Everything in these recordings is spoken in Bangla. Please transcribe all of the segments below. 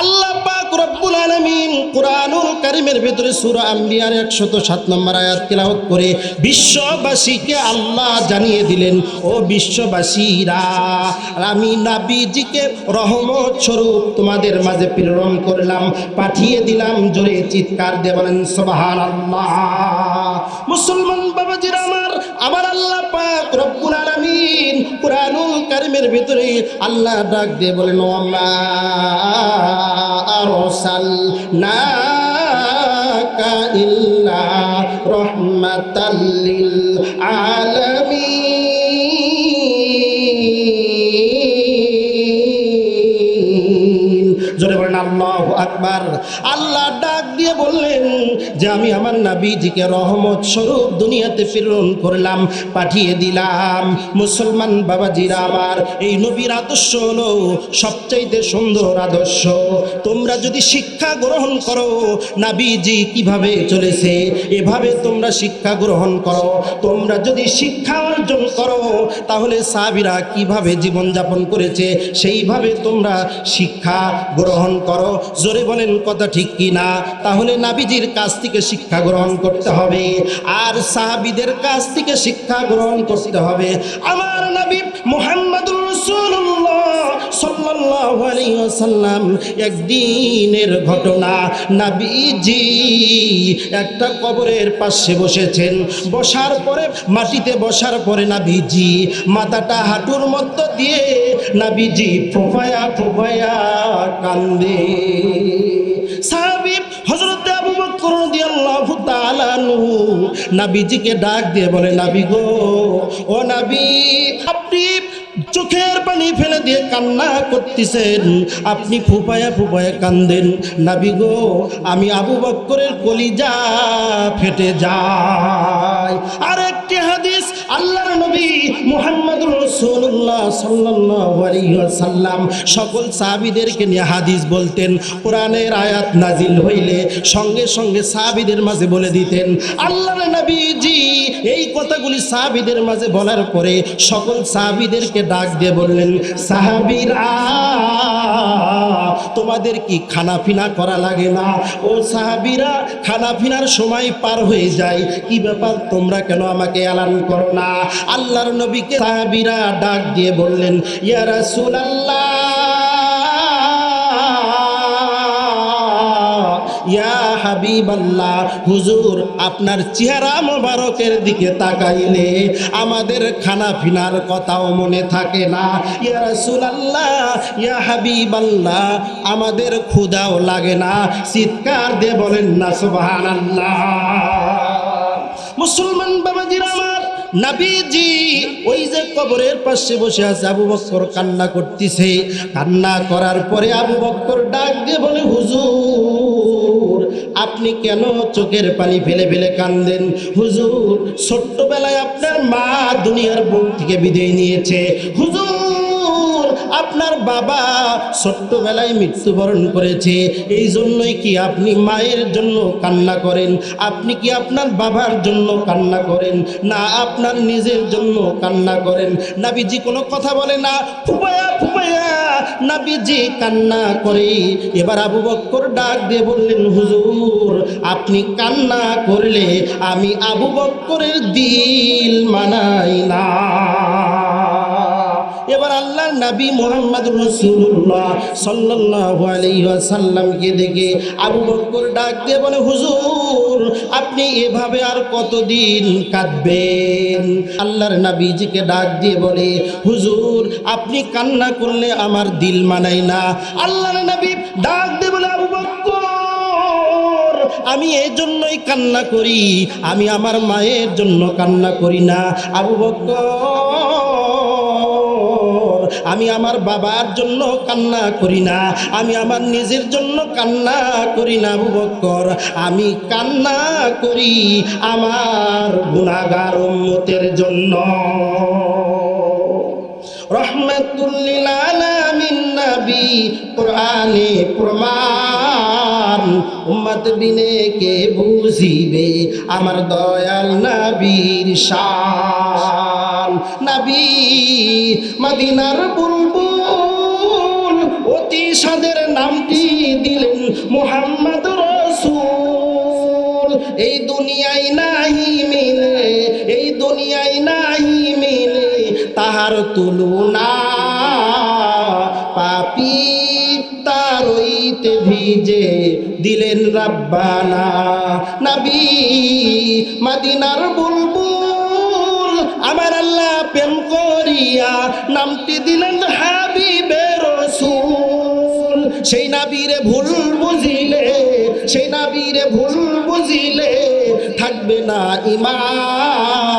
আল্লাহ পাক রব্বুল আলামিন কোরআনুল কারীমের ভিতরে সূরা আম্বিয়ার 107 নম্বর আয়াত তেলাওয়াত করে বিশ্ববাসীকে আল্লাহ জানিয়ে দিলেন, ও বিশ্ববাসীরা, আমি নাবিজিকে রহমত স্বরূপ তোমাদের মাঝে প্রেরণ করলাম, পাঠিয়ে দিলাম। জোরে চিৎকার দিয়ে বলেন, সুবহানাল্লাহ। মুসলমান বাবাজিরা আমার আমার আল্লাহ পাক রব্বুল আলামিন কোরআনুল কারীমের ভিতরে আল্লাহ ডাক দিয়ে বলেন ওমা না ইল্লা রাহমাতাল লিল ডাক দিয়ে বললেন যে আমি আমার নাবিজিকে রহমত স্বরূপ দুনিয়াতে প্রেরণ করলাম, পাঠিয়ে দিলাম। মুসলমান বাবাজিরা আমার, এই নবীর আদর্শ হলো সবচাইতে সুন্দর আদর্শ। তোমরা যদি শিক্ষা গ্রহণ করো, নাবিজি কীভাবে চলেছে, এভাবে তোমরা শিক্ষা গ্রহণ করো। তোমরা যদি শিক্ষা অর্জন করো, তাহলে সাবিরা কীভাবে জীবনযাপন করেছে, সেইভাবে তোমরা শিক্ষা গ্রহণ করো। জোরে বলেন কথা ঠিক কি না তাহলে নাবিজির কাছ থেকে শিক্ষা গ্রহণ করতে হবে, আর সাহাবিদের কাছ থেকে শিক্ষা গ্রহণ করতে হবে। আমার নবী মুহাম্মদুর রাসূলুল্লাহ সাল্লাল্লাহু একদিনের ঘটনা, নাবিজি একটা কবরের পাশে বসেছেন। বসার পরে, মাটিতে বসার পরে নাবিজি মাথাটা হাঁটুর মধ্য দিয়ে, নাবিজি ফোফায়া ফোফায়া কান্দে। নাবিজিকে ডাক দিয়ে বলে, নাবি গো, ও নাবি, আপনি চোখের পানি ফেলে দিয়ে কান্না করতেছেন। আপনি ফুপায়া ফুপায়া কান্দেন। নাবি গো, আমি আবু বক্করের কলিজা ফেটে যায়। আর একটি হাদিস আল্লাহর নবী মুহাম্মদুর রাসূলুল্লাহ সাল্লাল্লাহু আলাইহি ওয়াসাল্লাম সকল সাহাবীদেরকে নিয়ে হাদিস বলতেন, কোরআনের আয়াত নাজিল হইলে সঙ্গে সঙ্গে সাহাবীদের মাঝে বলে দিতেন, আল্লাহর নবীজি কথাগুলি সাহাবীদের মাঝে বলার পরে সকল সাহাবীদেরকে ডাক দিয়ে বললেন, সাহাবীরা, তোমাদের কি খানা পিনা করা লাগে না? ও সাহাবিরা খানা পিনার সময় পার হয়ে যায়। কি ব্যাপার? তোমরা কেন আমাকে এলান করো না? আল্লাহর নবীকে সাহাবিরা ডাক দিয়ে বললেন, ইয়া রাসূলুল্লাহ ইয়া হাবিবাল্লাহ, হুজুর, আপনার চেহারা মোবারকের দিকে তাকাইলে আমাদের খানা পিনার কথাও মনে থাকে না। ইয়া রাসূলুল্লাহ, ইয়া হাবিবাল্লাহ, আমাদের ক্ষুধাও লাগে না। চিৎকার দিয়ে বলেন না, সুবহানাল্লাহ। মুসলমান বাবাজিরা আমার, নাবিজি, ওই যে কবরের পাশে বসে আছে, আবু বক্কর কান্না করতেছে। কান্না করার পরে আবু বক্কর ডাক দিয়ে বলে, হুজুর আপনি কেন চোখের পানি ফেলে ফেলে কান্দেন? হুজুর, ছোট্টবেলায় আপনার মা দুনিয়ার বুক থেকে বিদায় নিয়েছে। হুজুর আপনার বাবা ছোট্টবেলায় মৃত্যুবরণ করেছে এই জন্যই কি আপনি মায়ের জন্য কান্না করেন? আপনি কি আপনার বাবার জন্য কান্না করেন? না, আপনার নিজের জন্য কান্না করেন। নাবিজি কোনো কথা বলে না ফুপায়া ফুপায়া নাবিজি কান্না করে। এবার আবু বক্কর ডাক দিয়ে বললেন, হুজুর, আপনি কান্না করলে আমি আবু বক্করের দিল মানাই না। এবার আল্লাহ নবী মোহাম্মদ রসুল্লাহ সাল্লাল্লাহু আলাইহি ওয়াসাল্লামকে দেখে আবু বকর ডাক দিয়ে বলে, হুজুর, আপনি এভাবে আর কতদিন কাঁদবেন? আল্লাহর নবীজিকে ডাক দিয়ে বলে, হুজুর, আপনি কান্না করলে আমার দিল মানাই না। আল্লাহর নবী ডাক দিয়ে বলে, আবু বকর, আমি এই জন্যই কান্না করি, আমি আমার মায়ের জন্য কান্না করি না। আবু বকর আমি আমার বাবার জন্য কান্না করি না, আমি আমার নিজের জন্য কান্না করি না আবু বকর আমি কান্না করি আমার গুণাগার উম্মতের জন্য। রহমতুল্লিল নবী প্রমাণ, উম্মত বিনে কে বুঝিবে? আমার দয়াল নবীর শান। নবী, মদিনার বুলবুল অতি সাদের নামটি দিলেন মোহাম্মদ রসুল। এই দুনিয়ায় নাহি মিলে, এই দুনিয়ায় নাহি মিলে তাহার তুলনা। পাপি তারইতে ভিজে দিলেন রাব্বানা। নবী, মাদিনার বুলবুল আমার আল্লাহ প্রেম করিয়া নামটি দিলেন হাবিবে রসুল। সেই নাবিরে ভুল বুঝিলে, সেই নাবিরে ভুল বুঝিলে থাকবে না ইমান।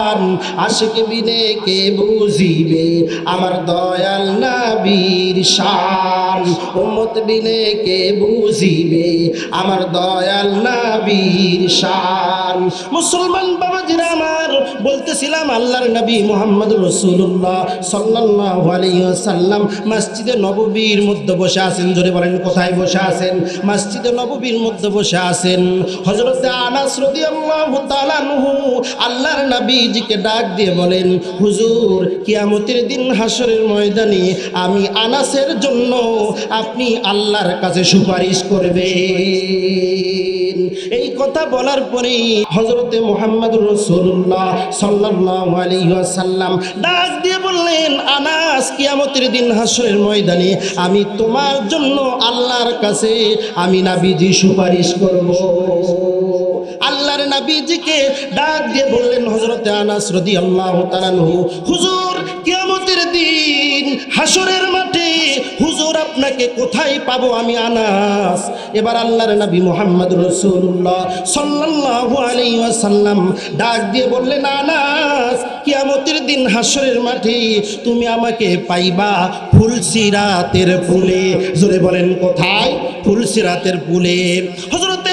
আশিক বিনে কে বুঝিবে? আমার দয়াল নাবির শান উম্মত বিনে কে বুঝিবে? আমার দয়াল নাবির শান। মুসলমান বাবাজিরা আমার, বলতেছিলাম আল্লাহর নবী মোহাম্মদ রসুল্লাহ সাল্লাহ আলাইসাল্লাম মসজিদে নববীর মধ্যে বসে আছেন। জোরে বলেন, কোথায় বসে আছেন? মসজিদে নববীর মধ্যে বসে আছেন। হজরত আনাস রাদিয়াল্লাহু তাআলা আনহু, আল্লাহর নবীজিকে ডাক দিয়ে বলেন, হুজুর, কিয়ামতের দিন হাসরের ময়দানে আমি আনাসের জন্য আপনি আল্লাহর কাছে সুপারিশ করবেন। এই কথা বলার পরেই হজরতে মোহাম্মদ রসুল্লাহ সাল্লাহ আলাইসাল্লাম ডাক দিয়ে বললেন, আনাস, কিয়ামতের দিন হাসরের ময়দানে আমি তোমার জন্য আল্লাহর কাছে আমি নাবিজি সুপারিশ করব। নাবিজিকে ডাক দিয়ে বললেন হজরতে আনাস রদি আল্লাহ হুজুর, কিয়ামতের দিন হাসরের মাঠে হুজুর আপনাকে কোথায় পাবো আমি আনাস? এবার আল্লাহর নবী মোহাম্মদ রসুল্লাহ সাল্লাল্লাহু আলাইহি ওয়াসাল্লাম ডাক দিয়ে বললেন, আনাস, কিয়ামতের দিন হাসরের মাঠে তুমি আমাকে পাইবা ফুলসিরাতের ফুলে। জোরে বলেন, কোথায়? ফুলসিরাতের ফুলে। হজরতে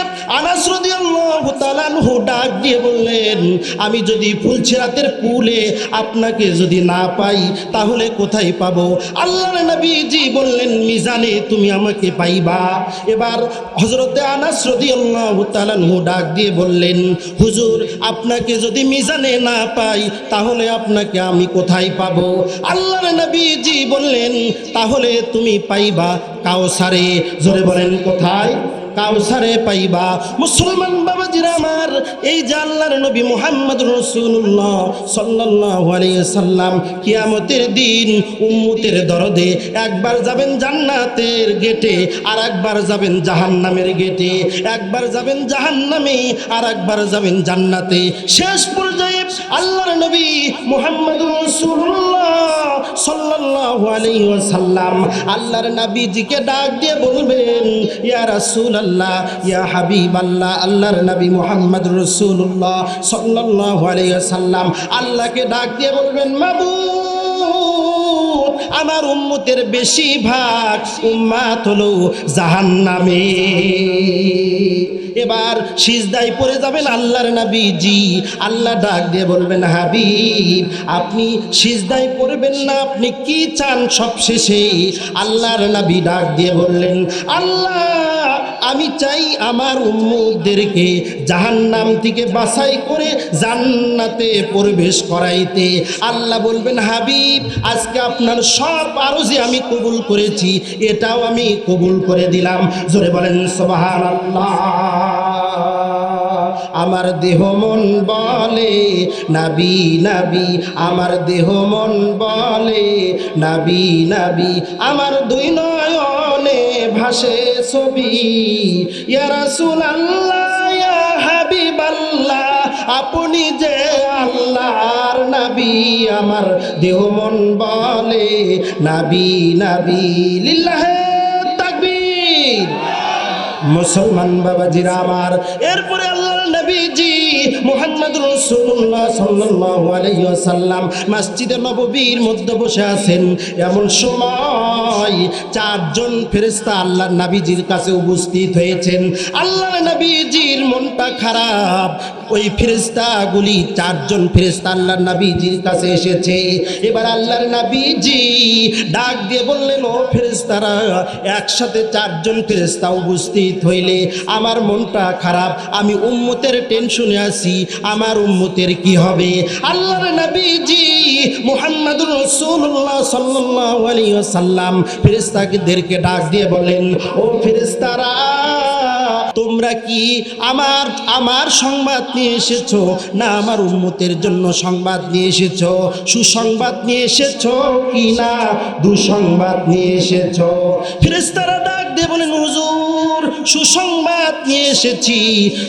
ডাক দিয়ে বললেন, আমি যদি ফুলসিরাতের পুলে আপনাকে যদি না পাই, তাহলে কোথায় পাবো? আল্লাহর নবীজি বললেন, মিজানে তুমি আমাকে পাইবা। এবার হজরতে আনাস রাদিয়াল্লাহু তাআলা আনহু ডাক দিয়ে বললেন, হুজুর, আপনাকে যদি মিজানে না পাই, তাহলে আপনাকে আমি কোথায় পাবো? আল্লাহর নবীজি বললেন, তাহলে তুমি পাইবা কাউসারে জোরে বলেন, কোথায়? কাউসারে পাইবা। মুসলমান বাবাজিরা আমার, এই যে আল্লাহর নবী মুহাম্মদ রসুল্লাহ আলাইহি সাল্লাম, কিয়ামতের দিন উম্মতের দরদে একবার যাবেন জান্নাতের গেটে আর একবার যাবেন জাহান্নামের গেটে, একবার যাবেন জাহান্নামে আর একবার যাবেন জান্নাতে। শেষ পর্যায়ে আল্লাহর নবী মুহাম্মদ রসুল্লাহ সাল্লাল্লাহু আলাইহি ওয়াসাল্লাম আল্লাহর নবীজিকে ডাক দিয়ে বলবেন, ইয়া রাসূলুল্লাহ, ইয়া হাবিবাল্লাহ, আল্লাহর নবী মুহাম্মদ রাসূলুল্লাহ সাল্লাল্লাহু আলাইহি ওয়াসাল্লাম। আল্লাহকে ডাক দিয়ে বলবেন, মাবুদ, আমার উম্মতের বেশিরভাগ উম্মাত হলো জাহান্নামে। এবার সিজদাই পড়ে যাবেন আল্লাহর নবীজি। আল্লাহ ডাক দিয়ে বলবেন, হাবিব, আপনি সিজদাই পড়বেন না, আপনি কি চান সবশেষে? আল্লাহর নবী ডাক দিয়ে বললেন, আল্লাহ আমি চাই আমার উম্মুদেরকে জাহান্নাম থেকে বাছাই করে জান্নাতে প্রবেশ করাইতে। আল্লাহ বলবেন, হাবিব, আজকে আপনার সব আরও যে আমি কবুল করেছি, এটাও আমি কবুল করে দিলাম। জোরে বলেন সোবাহান আল্লাহ আমার দেহ মন বলে, নাবি নাবি। আমার দেহ মন বলে, নাবি নাবি। আমার দুই নয়নে ভাসে ছবি। ইয়া রাসূলুল্লাহ, ইয়া হাবিবাল্লাহ, আপনি যে আল্লাহর নবী, আমার দেহ মন বলে নাবি নাবি, লিল্লাহে তাকবীর। মুসলমান বাবাজিরা আমার, এরপরে আল্লাহর নবীজি মুহাম্মদ রাসূলুল্লাহ সাল্লাল্লাহু আলাইহি ওয়াসাল্লাম মসজিদে নববীর মধ্যে বসে আছেন। এমন সময় চারজন ফেরেশতা আল্লাহ নবীজির কাছে উপস্থিত হয়েছেন। আল্লাহ নবীজির মনটা খারাপ। ওই ফেরেস্তাগুলি চারজন ফেরেস্তা আল্লাহর নাবিজির কাছে এসেছে। এবার আল্লাহর নাবিজি ডাক দিয়ে বললেন, ও ফেরেস্তারা একসাথে চারজন ফেরেস্তা উপস্থিত হইলে আমার মনটা খারাপ, আমি উম্মতের টেনশনে আছি, আমার উম্মতের কি হবে? আল্লাহর নবীজি মুহাম্মদুর রাসূলুল্লাহ সাল্লাল্লাহু আলাইহি ওয়াসাল্লাম ফেরেশতাদেরকে ডাক দিয়ে বলেন ও ফেরেশতারা তোমরা কি আমার আমার সংবাদ নিয়ে এসেছ? না, আমার উন্মতের জন্য সংবাদ নিয়ে এসেছ। সুসংবাদ নিয়ে এসেছ কি না? দুঃসংবাদ নিয়ে এসেছ। ফেরেস্তারা ডাক দিয়ে বলেন সুসংবাদ নিয়ে এসেছি।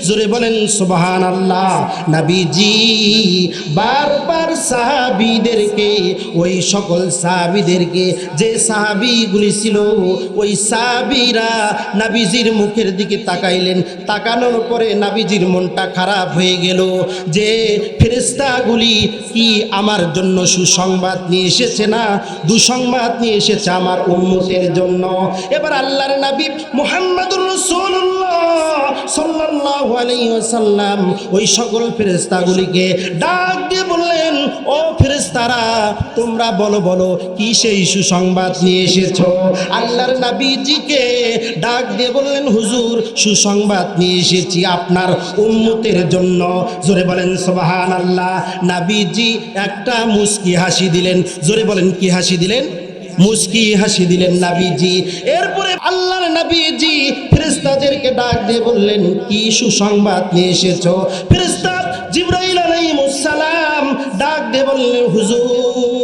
জোরে বলেন সুবহান আল্লাহ নাবিজি, বারবার সাহাবিদেরকে, ওই সকল সাহাবিদেরকে, যে সাহাবিগুলি ছিল, ওই সাহাবিরা নাবিজির মুখের দিকে তাকাইলেন। তাকানোর পরে নাবিজির মনটা খারাপ হয়ে গেল যে ফেরেস্তাগুলি কি আমার জন্য সুসংবাদ নিয়ে এসেছে না? দুঃসংবাদ নিয়ে এসেছে আমার উন্মতের জন্য। এবার আল্লাহর নবী মুহাম্মদুর সাল্লাল্লাহু আলাইহি ওয়াসাল্লাম ওই সকল ফেরেশতাগুলিকে ডাক দিয়ে বললেন, ও ফেরেশতারা, তোমরা বলো বলো, কি সেই সুসংবাদ নিয়ে এসেছ? আল্লাহর নবীজিকে ডাক দিয়ে বললেন, হুজুর, সুসংবাদ নিয়ে এসেছি আপনার উম্মতের জন্য। জোরে বলেন, সুবহানাল্লাহ। নাবিজি একটা মুস্কি হাসি দিলেন। জোরে বলেন, কি হাসি দিলেন? মুস্কি হাসি দিলেন নাবিজি। এরপরে আল্লাহর নাবিজি ফেরেশতাদেরকে ডাক দিয়ে বললেন, কি সুসংবাদ নিয়ে এসেছ? ফেরেশতা জিবরাইল আলাইহিস সালাম ডাক দিয়ে বললেন, হুজুর,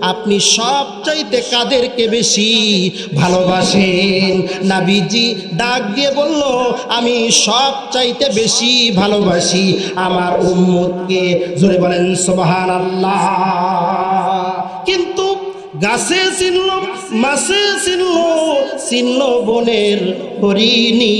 আপনি সবচাইতে কাদেরকে বেশি ভালোবাসেন? নাবিজি ডাক দিয়ে বলল, আমি সবচাইতে বেশি ভালোবাসি আমার উম্মতকে। জোরে বলেন, সুবহানাল্লাহ। গাছে চিনল মাছে চিনল চিনল বনের হরিণী।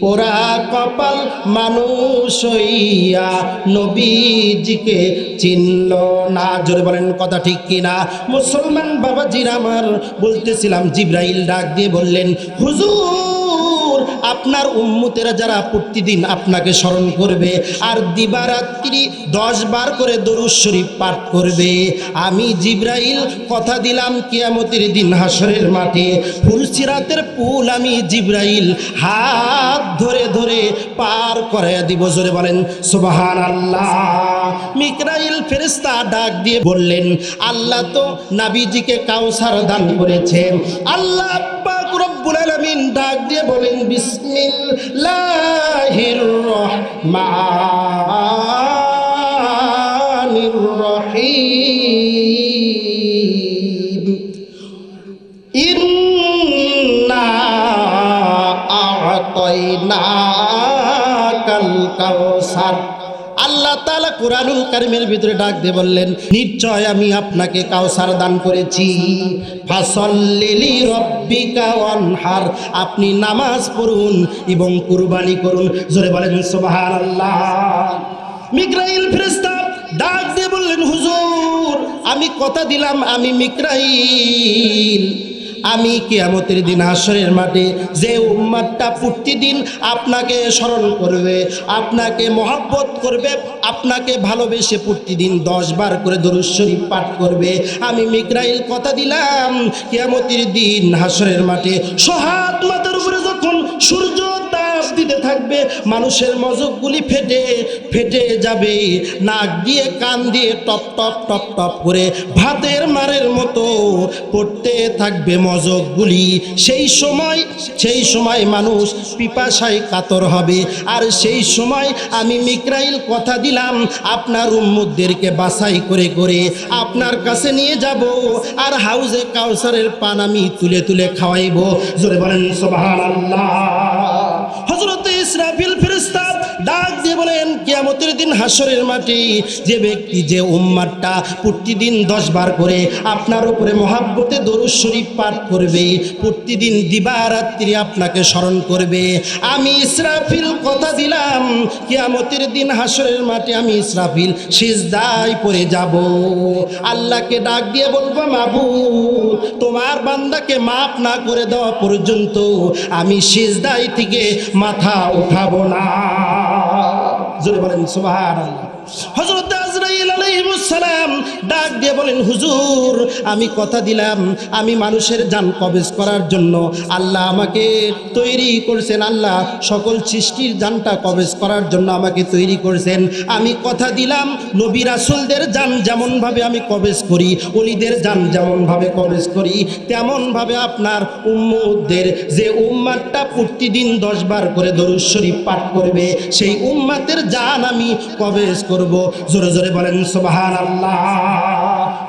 পোড়া কপাল মানুষ হইয়া নবীজিকে চিনল না। জোরে বলেন কথা ঠিক কিনা? মুসলমান বাবাজির আমার বলতেছিলাম, জিব্রাইল ডাক দিয়ে বললেন, হুজুর আপনার উম্মতেরা যারা প্রতিদিন আপনাকে স্মরণ করবে আর দিবারাত্রি দশ বার করে দরুদ শরীফ পাঠ করবে। আমি জিব্রাইল কথা দিলাম কিয়ামতের দিন হাসরের মাঠে। ফুলসিরাতের পুল আমি জিব্রাইল হাত ধরে ধরে পার করে দিব। জোরে বলেন সুবাহান আল্লাহ মিকরাইল ফেরেস্তা ডাক দিয়ে বললেন, আল্লাহ তো নাবিজিকে কাউসার দান করেছেন। আল্লাহ রব্বুল আলামিন ডাক দিয়ে বলেন বিসমিল্লাহির রহমানির কোরআনুল কারিমের ভিতরে ডাক দিয়ে বললেন, নিশ্চয় আমি আপনাকে কাউসার দান করেছি। ফাসল্লিলি রব্বিকা ওয়ানহার। আপনি নামাজ পড়ুন এবং কুরবানি করুন। জোরে বলেন, সুবহানাল্লাহ। মিকরাইল ফেরেশতা ডাক দিয়ে বললেন, হুজুর, আমি কথা দিলাম, আমি মিকরাইল। আমি কেয়ামতের দিন আসরের মাঠে যে উম্মাদটা প্রতিদিন আপনাকে স্মরণ করবে, আপনাকে মহব্বত করবে, আপনাকে ভালোবেসে প্রতিদিন দশ বার করে শরীফ পাঠ করবে। আমি মিকরাইল কথা দিলাম, কেয়ামতির দিন হাসরের মাঠে সহাত মাতার উপরে যখন সূর্য দিতে থাকবে, মানুষের মজকগুলি ফেটে ফেটে যাবে। নাক দিয়ে, কান দিয়ে টপ টপ টপ টপ করে ভাতের মারের মতো পড়তে থাকবে মজকগুলি। সেই সময় সেই সময় মানুষ পিপাসায় কাতর হবে। আর সেই সময় আমি মিকরাইল কথা দিলাম, আপনার উম্মুদদেরকে বাছাই করে করে আপনার কাছে নিয়ে যাব আর হাউজে কাউসারের পান আমি তুলে তুলে খাওয়াইব। জোরে বলেন, সুবহানাল্লাহ। হযরত ইসরাফিল কিয়ামতের দিন হাসরের মাঠে যে ব্যক্তি, যে উম্মারটা প্রতিদিন দশ বার করে আপনার উপরে মহাব্বতে দরুদ শরীফ পাঠ করবে, প্রতিদিন দিবারাত্রি আপনাকে স্মরণ করবে। আমি ইসরাফিল কথা দিলাম, কিয়ামতের দিন হাসরের মাঠে আমি ইসরাফিল সিজদায় পড়ে যাব। আল্লাহকে ডাক দিয়ে বলব মাবু তোমার বান্দাকে মাফ না করে দেওয়া পর্যন্ত আমি সিজদাই থেকে মাথা উঠাবো না। জোরে বলেন সুবাহ হযরত সালাম ডাক দিয়ে বলেন, হুজুর, আমি কথা দিলাম, আমি মানুষের জান কবেজ করার জন্য। আল্লাহ আমাকে তৈরি করেছেন, আল্লাহ সকল সৃষ্টির জানটা কবেজ করার জন্য আমাকে তৈরি করেছেন। আমি কথা দিলাম, নবী রাসূলদের জান যেমনভাবে আমি কবেজ করি, অলিদের জান যেমনভাবে কবেজ করি, তেমনভাবে আপনার উম্মদের যে উম্মাতটা প্রতিদিন দশ বার করে দরুদ শরীফ পাঠ করবে, সেই উম্মাতের যান আমি কবেজ করব। জোরে জোরে বলেন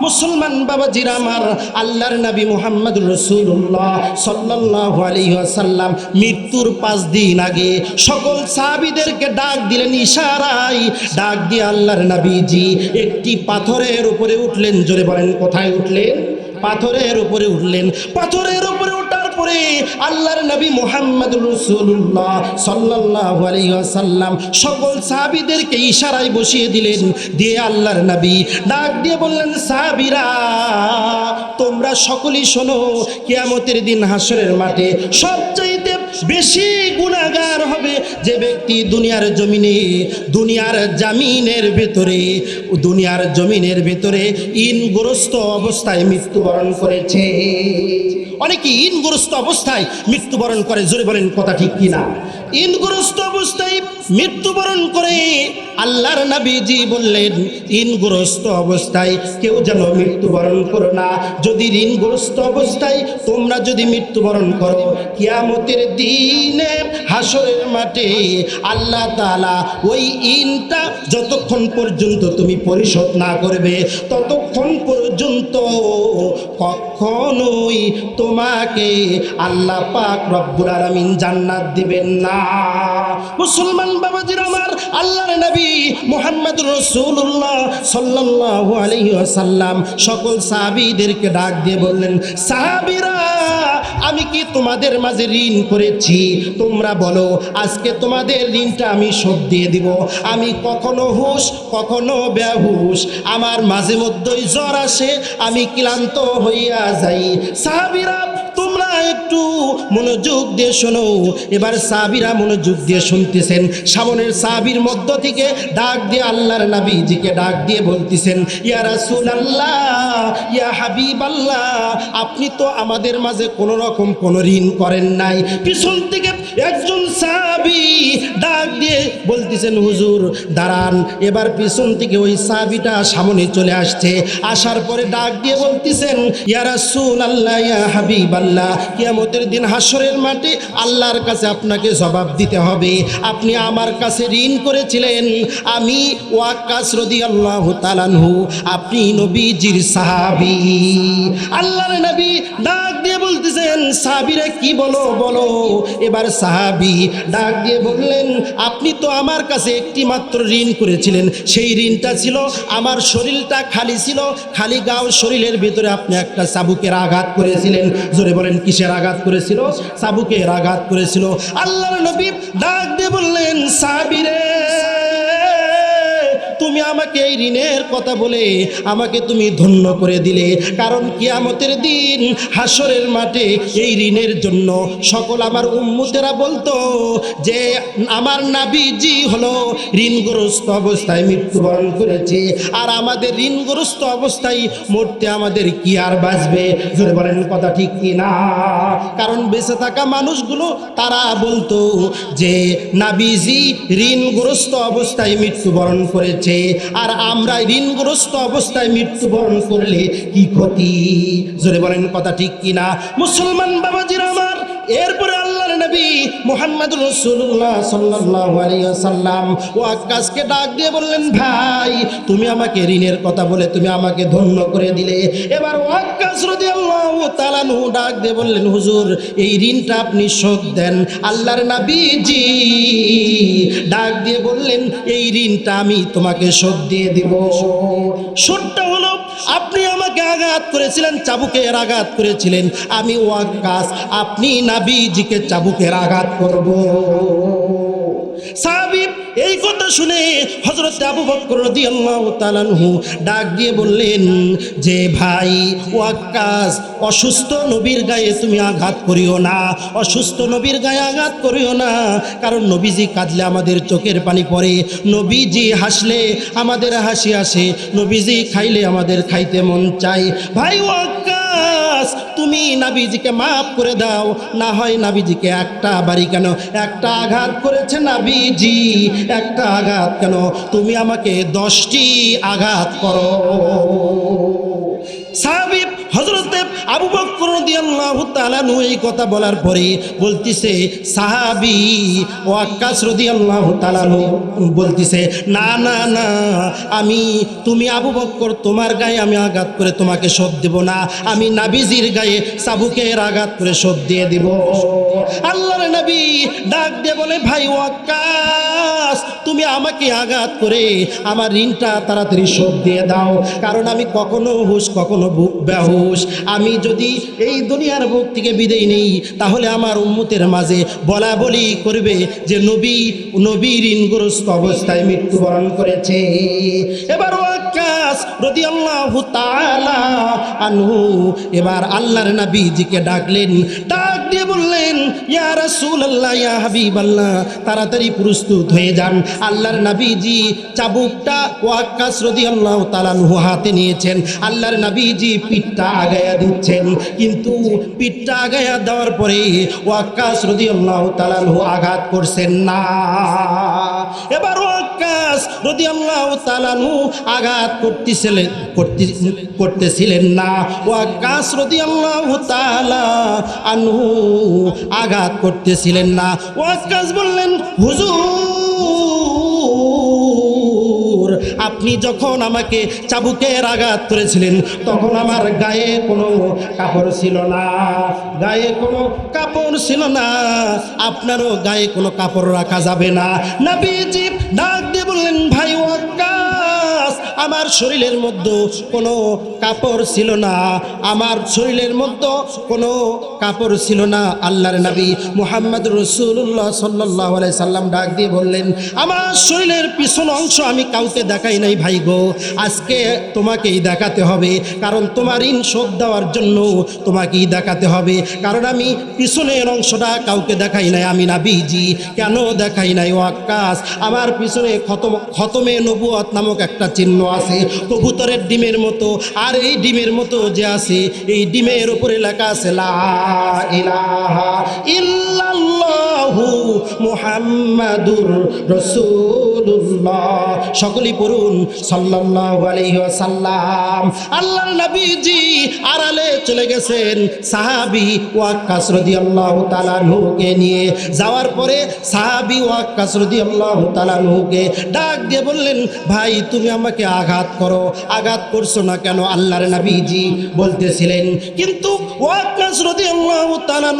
মুসলমান বাবাজিরা আমার আল্লাহর নবী মুহাম্মদ রসুল্লাহ সাল্লাল্লাহু আলাইহি ওয়াসাল্লাম মৃত্যুর পাঁচ দিন আগে সকল সাহাবীদেরকে ডাক দিলেন ইশারাই ডাক দিয়ে আল্লাহর নবীজি একটি পাথরের উপরে উঠলেন। জোরে বলেন, কোথায় উঠলেন? পাথরের উপরে উঠলেন। পাথরের উপরে পরে আল্লাহর নবী মোহাম্মদ রসুল্লাহ আলাইহি ওয়াসাল্লাম সকল সাহাবীদেরকে ইশারায় বসিয়ে দিলেন। দিয়ে আল্লাহর নবী ডাক দিয়ে বললেন, সাহাবীরা, তোমরা সকলেই শোনো, কিয়ামতের দিন হাসরের মাঠে সবচাইতে বেশি গুণাগার হবে যে ব্যক্তি দুনিয়ার জমিনে, দুনিয়ার জামিনের ভেতরে, দুনিয়ার জমিনের ভেতরে ইনগ্রস্ত অবস্থায় মৃত্যুবরণ করেছে। অনেকে ইনগ্রস্ত অবস্থায় মৃত্যুবরণ করে জোরে বলেন কথা ঠিক কিনা? ইনগ্রস্ত অবস্থায় মৃত্যুবরণ করে আল্লাহর নবীজি বললেন ঋণগ্রস্ত অবস্থায় কেউ যেন মৃত্যুবরণ করো না। যদি ঋণগ্রস্ত অবস্থায় তোমরা যদি মৃত্যুবরণ করো, কিয়ামতের দিনে হাসরের মাঠে আল্লাহ তাআলা ওই ইনটা যতক্ষণ পর্যন্ত তুমি পরিশোধ না করবে, ততক্ষণ পর্যন্ত কখনোই তোমাকে আল্লাহ পাক রব্বুল আলামিন জান্নাত দিবেন না। মুসলমান বাবাজির আমার আল্লাহর নবী মোহাম্মদ রসুল্লাহ সাল্লাল্লাহু আলাইহি ওয়াসাল্লাম। সকল সাহাবীদেরকে ডাক দিয়ে বললেন, সাহাবীরা, আমি কি তোমাদের মাঝে ঋণ করেছি? তোমরা বলো, আজকে তোমাদের ঋণটা আমি শোধ দিয়ে দিব। আমি কখনো হুশ, কখনো বেহুশ। আমার মাঝে মধ্যেই জ্বর আসে, আমি ক্লান্ত হইয়া যাই। সাহাবীরা একটু মনোযোগ দিয়ে শোনো। এবার সাবিরা মনোযোগ দিয়ে শুনতেছেন। সামনের সাবির মধ্য থেকে ডাক দিয়ে আল্লাহর নাবিজিকে ডাক দিয়ে বলতেছেন, ইয়া রাসূল আল্লাহ ইয়া হাবিব আল্লাহ আপনি তো আমাদের মাঝে কোনো রকম কোনো ঋণ করেন নাই। পিছন থেকে একজন সাবি ডাক দিয়ে বলতেছেন, হুজুর, দাঁড়ান। এবার পিছন থেকে ওই সাবিটা সামনে চলে আসছে। আসার পরে ডাক দিয়ে বলতেছেন, ইয়া রাসূল আল্লাহ ইয়া হাবিব আল্লাহ কিয়ামতের দিন হাসরের মাঠে আল্লাহর কাছে আপনাকে জবাব দিতে হবে। আপনি আমার কাছে ঋণ করেছিলেন। আমি ওয়াক্কাস রদি আল্লাহ তালানহু আপনি নবীজির সাহাবি। আল্লাহর নবী ডাক দিয়ে বলতেছেন, সাহাবিরা কি বলো বলো। এবার সাহাবি ডাক দিয়ে বললেন, আপনি তো আমার কাছে একটি মাত্র ঋণ করেছিলেন। সেই ঋণটা ছিল, আমার শরীরটা খালি ছিল। খালি গাও শরীরের ভিতরে আপনি একটা চাবুকের আঘাত করেছিলেন। জোরে বলেন কিসের আঘাত করেছিল সাবুকের আঘাত করেছিল। আল্লাহ নবী ডাক দিয়ে বললেন সাবিরে। তুমি আমাকে এই ঋণের কথা বলে আমাকে তুমি ধন্য করে দিলে। কারণ কিয়ামতের দিন হাসরের মাঠে এই ঋণের জন্য সকল আমার উম্মুতেরা বলতো যে, আমার নাবিজি হলো ঋণগ্রস্ত অবস্থায় মৃত্যুবরণ করেছে। আর আমাদের ঋণগ্রস্ত অবস্থায় মরতে আমাদের কি আর বাঁচবে? যদি বলেন, কথা ঠিক কি না? কারণ বেঁচে থাকা মানুষগুলো তারা বলতো যে, নাবিজি ঋণগ্রস্ত অবস্থায় মৃত্যুবরণ করেছে। আর আমরা ঋণগ্রস্ত অবস্থায় মৃত্যুবরণ করলে কি ক্ষতি? জোরে বলেন কথা ঠিক কিনা? মুসলমান বাবাজির আমার, এরপরে আল্লাহর নবী মোহাম্মদ রসুল্লাহ সাল্লাল্লাহু আলাইহি সাল্লাম ও আকাশকে ডাক দিয়ে বললেন, ভাই, তুমি আমাকে ঋণের কথা বলে তুমি আমাকে ধন্য করে দিলে। এবার ও আকাশ রাদিয়াল্লাহু তাআলা নু ডাক দিয়ে বললেন, হুজুর, এই ঋণটা আপনি শোধ দেন। আল্লাহর নবীজি ডাক দিয়ে বললেন, এই ঋণটা আমি তোমাকে শোধ দিয়ে দিব। শোধটা হলো, আপনি আমাকে আঘাত করেছিলেন চাবুকের আঘাত করেছিলেন। আমি ওয়াক্কাস আপনি নাবিজিকে চাবুকের আঘাত করব। এই কথা শুনে হজরত আবু বকর তাআলাহু ডাক দিয়ে বললেন, যে ভাই ওয়াক্কাস অসুস্থ নবীর গায়ে তুমি আঘাত করিও না, অসুস্থ নবীর গায়ে আঘাত করিও না, কারণ নবীজি কাঁদলে আমাদের চোখের পানি পড়ে, নবীজি হাসলে আমাদের হাসি আসে, নবীজি খাইলে আমাদের খাইতে মন চাই ভাই ওয়াক্কাস তুমি নাবিজিকে মাফ করে দাও। না হয় নাবিজিকে একটা বাড়ি কেন? একটা আঘাত করেছে নাবিজি। একটা আঘাত কেন? তুমি আমাকে দশটি আঘাত করো। সাহাবি হজরত আবু বকর রাদিয়াল্লাহু তাআলা এই কথা বলার পরে বলতিছে, সাহাবি ও আকাশ রাদিয়াল্লাহু তাআলা নু বলতিছে, না না না, আমি, তুমি আবু বকর, তোমার গায়ে আমি আঘাত করে তোমাকে শোধ দেব না। আমি নাবিজির গায়ে সাবুকের আঘাত করে শোধ দিয়ে দিব। আল্লাহর নবী ডাক দিয়ে বলে, ভাই ওয়াক্কাস তুমি আমাকে আঘাত করে আমার ঋণটা তাড়াতাড়ি শোধ দিয়ে দাও। কারণ আমি কখনো হুশ, কখনো বু- বেহুশ আমি যদি এই দুনিয়ার বুক থেকে বিদায় নেই, তাহলে আমার উম্মতের মাঝে বলা বলি করবে যে নবী নবী ঋণগ্রস্ত অবস্থায় মৃত্যুবরণ করেছে। এবার আল্লাহ আনু এবার আল্লাহর নবীজিকে ডাকলেন ডাক দিয়ে বললেন, ইয়া রাসূলুল্লাহ, ইয়া হাবিবাল্লাহ। তাড়াতাড়ি প্রস্তুত হয়ে যান। আল্লাহর নবীজি চাবুকটা ওয়াক্কাস রাদিয়াল্লাহু তাআলা আনহু হাতে নিয়েছেন। আল্লাহর নবীজি পিঠটা আগায়া দিচ্ছেন। কিন্তু পিঠটা আগায়া দেওয়ার পরে ওয়াক্কাস রাদিয়াল্লাহু তাআলা আনহু আঘাত করছেন না। এবার ওয়াক্কাস রাদিয়াল্লাহু তাআলা আনহু আঘাত করতেছিলেন, করতে, করতেছিলেন না। ওয়াক্কাস রাদিয়াল্লাহু তাআলা আনহু আঘাত করতেছিলেন না। ওয়াক্কাস বললেন, হুজুর, আপনি যখন আমাকে চাবুকের আঘাত করেছিলেন, তখন আমার গায়ে কোনো কাপড় ছিল না। গায়ে কোনো কাপড় ছিল না। আপনারও গায়ে কোনো কাপড় রাখা যাবে না। নাবিজি ডাক দিয়ে বললেন ভাই ওয়াক্কাস আমার শরীরের মধ্যে কোনো কাপড় ছিল না, আমার শরীরের মধ্যে কোনো কাপড় ছিল না। আল্লাহর নবী মুহাম্মদ রসুল্লাহ সাল্লাহ সাল্লাম ডাক দিয়ে বললেন, আমার শরীরের পিছন অংশ আমি কাউকে দেখাই নাই ভাই গো। আজকে তোমাকেই দেখাতে হবে, কারণ তোমার ঋণ শোধ দেওয়ার জন্য তোমাকেই দেখাতে হবে। কারণ আমি পিছনের অংশটা কাউকে দেখাই নাই, আমি না বিজি কেন দেখাই নাই ও আকাশ? আমার পিছনে খতম খতমে নবুয়ত নামক একটা চিহ্ন আছে, কবুতরের ডিমের মতো, আর এই ডিমের মতো যে আছে, এই ডিমের উপরে লেখা আছে, লা ইলাহা ইল্লাল্লাহু। মুহাম্মাদুর রাসূলুল্লাহ। সকলেই পড়ুন নবীজি আড়ালে চলে গেছেন নিয়ে। যাওয়ার পরে ডাক দিয়ে বললেন, ভাই, তুমি আমাকে আঘাত করো। আঘাত করছ না কেন? আল্লাহর নবীজি বলতেছিলেন। কিন্তু ওয়াক্কাস রাদিয়াল্লাহু তাআলা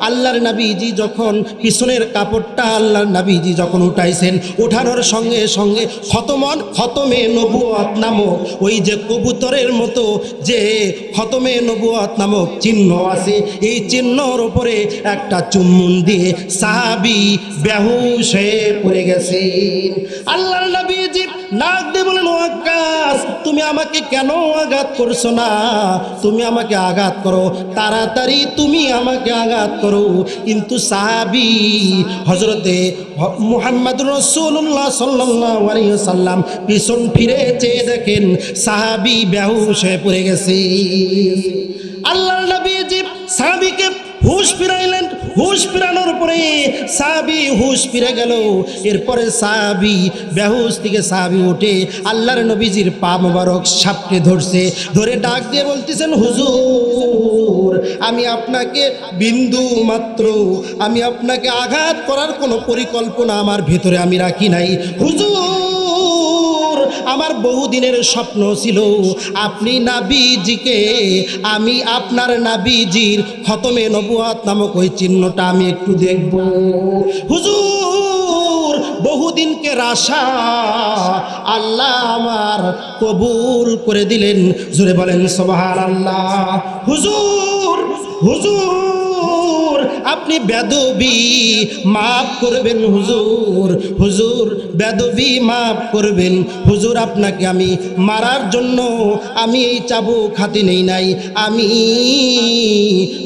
আল্লাহর নবীজি যখন পিছনের কাপড়টা আল্লাহ নাবিজি যখন উঠাইছেন, উঠানোর সঙ্গে সঙ্গে খতমন, খতমে নবুয়াত নামক ওই যে কবুতরের মতো যে খতমে নবুয়াত নামক চিহ্ন আছে, এই চিহ্নর ওপরে একটা চুম্বন দিয়ে সাহাবি বেহুশ পড়ে গেছেন। আল্লাহ নবীজি নাক দিয়ে বলেন ও আকাশ, তুমি আমাকে কেন আঘাত করছ না? তুমি আমাকে আঘাত করো। তাড়াতাড়ি তুমি আমাকে আঘাত করো। কিন্তু সাহাবি হজরতে মুহাম্মদ রসুল্লাহ সাল্লাহ সাল্লাম পিছন ফিরে চেয়ে দেখেন সাহাবি বেহুশ হয়ে পড়ে গেছে। আল্লাহ নবীজি সাহাবিকে হুশ ফিরাইলেন, হুশ ফিরানোর পরে সাহাবি হুশ ফিরে গেল। এরপরে সাহাবি বেহুশ থেকে সাহাবি উঠে আল্লাহর নবীজির পা মোবারক সাপকে ধরছে, ধরে ডাক দিয়ে বলতেছেন, হুজুর, আমি আপনাকে বিন্দু মাত্র, আমি আপনাকে আঘাত করার কোনো পরিকল্পনা আমার ভেতরে আমি রাখি নাই। হুজুর আমার বহুদিনের স্বপ্ন ছিল, আপনি নাবিজিকে, আমি আপনার নাবিজির খতমে নবুয়াত নামক ওই চিহ্নটা আমি একটু দেখব। হুজুর, বহুদিনকে রাশা, আল্লাহ আমার কবুল করে দিলেন। জোরে বলেন সবহান আল্লাহ হুজুর হুজুর। আপনি বেদবি মাফ করবেন হুজুর হুজুর বেদবি মাফ করবেন। হুজুর, আপনাকে আমি মারার জন্য আমি এই চাবুক হাতে নেই নাই, আমি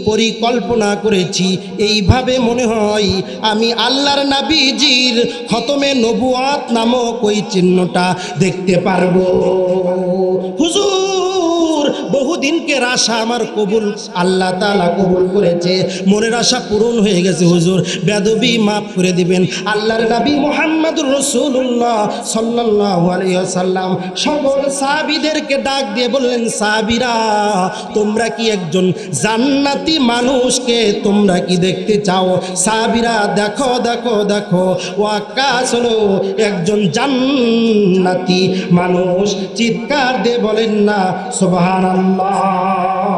পরিকল্পনা করেছি। এইভাবে মনে হয় আমি আল্লাহর নাবিজির খতমে নবুয়াত নামক ওই চিহ্নটা দেখতে পারব। হুজুর বহুদিনকে আশা আমার কবুল, আল্লাহ তালা কবুল করেছে। মনের আশা পূরণ হয়ে গেছে, হুজুর। বেদবি মাফ করে দিবেন। আল্লাহর নবী মোহাম্মদুর রসুল্লাহ সাল্লাহ আলিয়াল্লাম সকল সাহাবিদেরকে ডাক দিয়ে বললেন, সাহাবিরা, তোমরা কি একজন জান্নাতি মানুষকে তোমরা কি দেখতে চাও? সাহাবিরা, দেখো দেখো দেখো ও আকাশ হলো একজন জান্নাতি মানুষ। চিৎকার দিয়ে বলেন, না সুবহানাল্লাহ